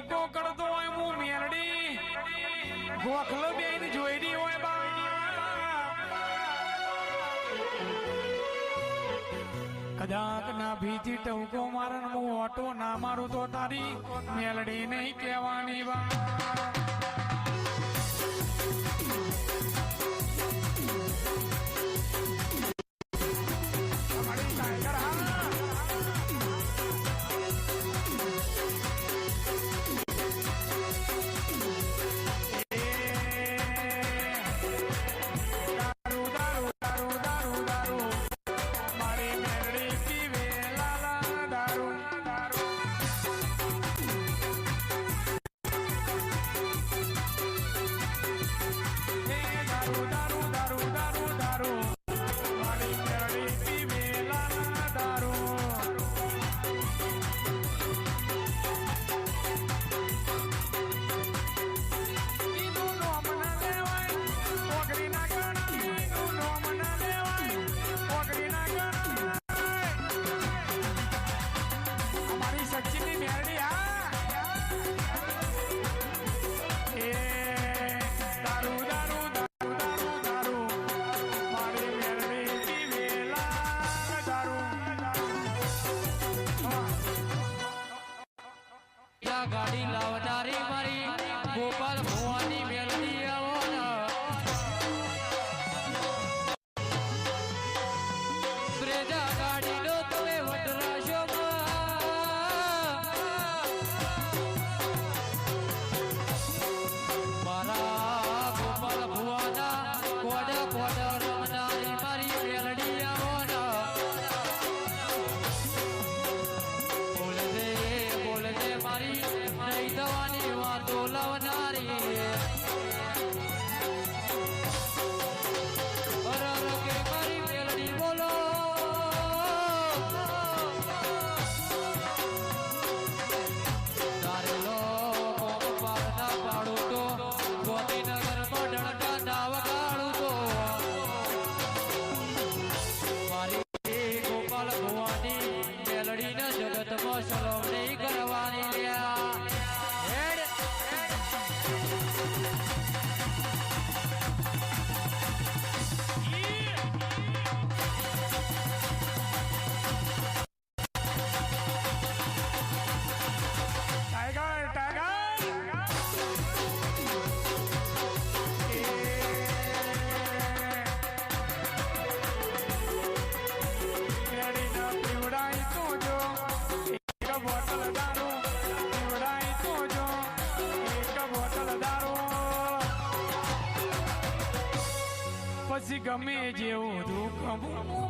ધોકો કરતો હોય હું મેરડી ગોખલો બેન જોઈડી હોય બા. કદાચ ના ભીજી ટવકો મારન હું ઓટો ના મારું તો તારી મેલડી નહીં કહેવાની બા. ગાડી લાવનારી મારી ગોપાલ ભુવા જગત મોસલો રે ગમે જેવું દુઃખ